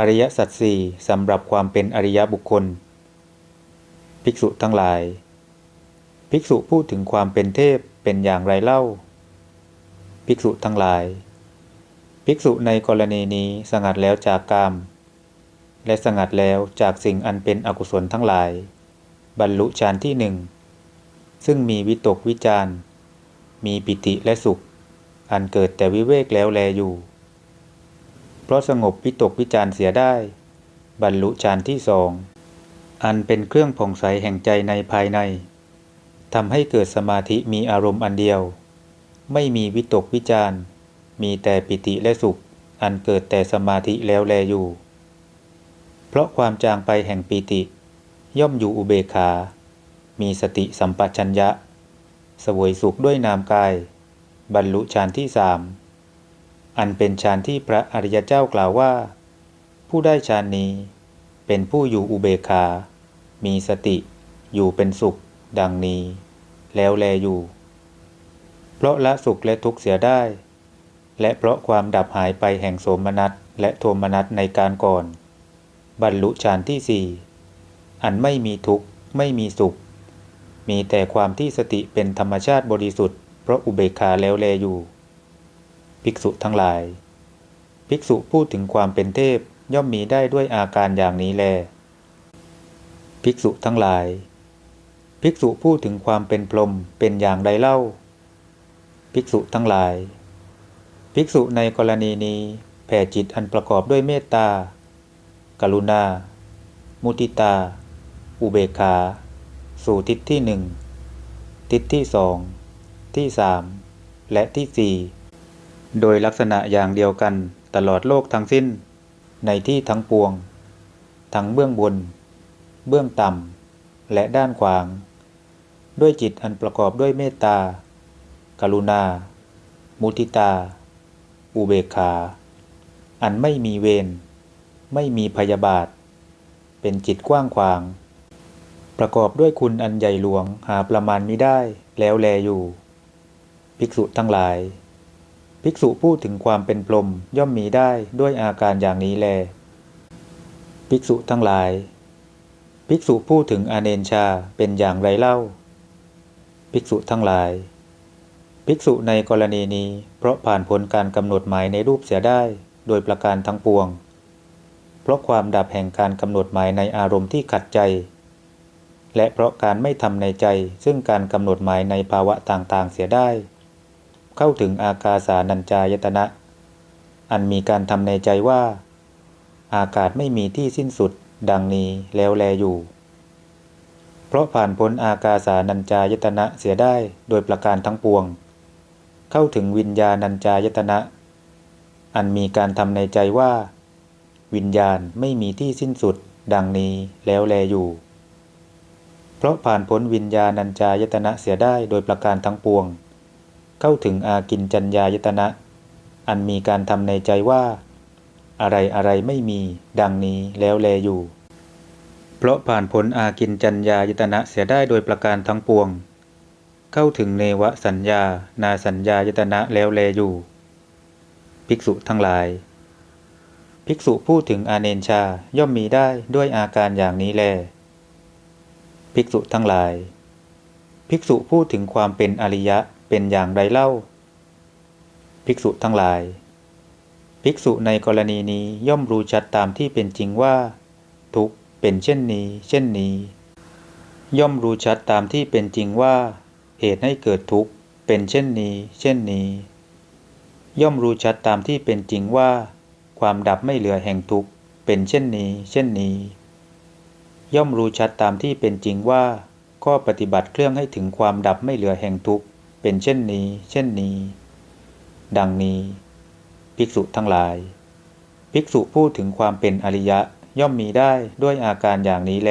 อริยสัจสี่สำหรับความเป็นอริยบุคคล ภิกษุทั้งหลาย ภิกษุพูดถึงความเป็นเทพเป็นอย่างไรเล่า ภิกษุทั้งหลาย ภิกษุในกรณีนี้สงัดแล้วจากกาม และสงัดแล้วจากสิ่งอันเป็นอกุศลทั้งหลาย บรรลุฌานที่หนึ่ง ซึ่งมีวิตกวิจารมีปิติและสุข อันเกิดแต่วิเวกแล้วแลอยู่ เพราะสงบวิตกวิจารเสียได้ บรรลุฌานที่สองอันเป็นเครื่องผ่องใสแห่งใจในภายในทำให้เกิดสมาธิมีอารมณ์อันเดียว ไม่มีวิตกวิจารมีแต่ปิติและสุข อันเกิดแต่สมาธิแล้วแลอยู่ เพราะความจางไปแห่งปิติ ย่อมอยู่อุเบกขา มีสติสัมปชัญญะ สวยสุขด้วยนามกาย บรรลุฌานที่สาม อันเป็นฌานที่พระอริยเจ้ากล่าวว่า ผู้ได้ฌานนี้ เป็นผู้อยู่อุเบกขามีสติอยู่เป็นสุข ดังนี้ แล้วแลอยู่ เพราะละสุขและทุกข์เสียได้ และเพราะความดับหายไปแห่งโสมนัสและโทมนัสในการก่อน บรรลุฌานที่สี่อันไม่มีทุกข์ไม่มีสุข มีแต่ความที่สติเป็นธรรมชาติบริสุทธิ์เพราะอุเบกขาแล้วแลอยู่ ภิกษุทั้งหลาย ภิกษุพูดถึงความเป็นเทพย่อมมีได้ด้วยอาการอย่างนี้แล ภิกษุทั้งหลาย ภิกษุพูดถึงความเป็นพรหมเป็นอย่างไรเล่า ภิกษุทั้งหลาย ภิกษุในกรณีนี้แผ่จิตอันประกอบด้วยเมตตา กรุณา มุติตา อุเบกขา สู่ทิศที่หนึ่ง ทิศที่สอง ที่สาม และที่สี่ โดยลักษณะอย่างเดียวกันตลอดโลกทั้งสิ้น ในที่ทั้งปวง ทั้งเบื้องบน เบื้องต่ำ และด้านขวาง ด้วยจิตอันประกอบด้วยเมตตา กรุณา มุทิตา อุเบกขา อันไม่มีเวร ไม่มีพยาบาท เป็นจิตกว้างขวาง ประกอบด้วยคุณอันใหญ่หลวงหาประมาณมิได้แล้วแลอยู่ ภิกษุทั้งหลาย ภิกษุพูดถึงความเป็นพรหมย่อมมีได้ด้วยอาการอย่างนี้แล ภิกษุทั้งหลาย ภิกษุพูดถึงอเนนชาเป็นอย่างไรเล่า ภิกษุทั้งหลาย ภิกษุในกรณีนี้เพราะผ่านพ้นการกำหนดหมายในรูปเสียได้โดยประการทั้งปวง เพราะความดับแห่งการกำหนดหมายในอารมณ์ที่ขัดใจ และเพราะการไม่ทำในใจซึ่งการกำหนดหมายในภาวะต่างๆเสียได้ เข้าถึงอากาสานัญจายตนะ อันมีการทำในใจว่า อากาศไม่มีที่สิ้นสุดดังนี้แล้วแลอยู่ เพราะผ่านพ้นอากาสานัญจายตนะเสียได้โดยประการทั้งปวง เข้าถึงวิญญาณัญจายตนะ อันมีการทำในใจว่า วิญญาณไม่มีที่สิ้นสุดดังนี้แล้วแลอยู่ เพราะผ่านพ้นวิญญาณัญจายตนะเสียได้โดยประการทั้งปวง เข้าถึงอากินจัญญายตนะ อันมีการทำในใจว่า อะไรอะไรไม่มีดังนี้แล้วแลอยู่ เพราะผ่านพ้นอากินจัญญายตนะเสียได้โดยประการทั้งปวง เข้าถึงเนวสัญญา นาสัญญายตนะแล้วแลอยู่ ภิกษุทั้งหลาย ภิกษุพูดถึงอาเนนชาย่อมมีได้ด้วยอาการอย่างนี้แล ภิกษุทั้งหลาย ภิกษุพูดถึงความเป็นอริยะ เป็นอย่างไรเล่า ภิกษุทั้งหลาย ภิกษุในกรณีนี้ย่อมรู้ชัดตามที่เป็นจริงว่า ทุกเป็นเช่นนี้ เช่นนี้ ย่อมรู้ชัดตามที่เป็นจริงว่า เหตุให้เกิดทุกข์เป็นเช่นนี้ เช่นนี้ ย่อมรู้ชัดตามที่เป็นจริงว่า ความดับไม่เหลือแห่งทุกข์เป็นเช่นนี้ เช่นนี้ ย่อมรู้ชัดตามที่เป็นจริงว่าข้อปฏิบัติเครื่องให้ถึงความดับไม่เหลือแห่งทุกข์ เป็นเช่นนี้ เช่นนี้ ดังนี้ ภิกษุทั้งหลาย ภิกษุพูดถึงความเป็นอริยะย่อมมีได้ด้วยอาการอย่างนี้แล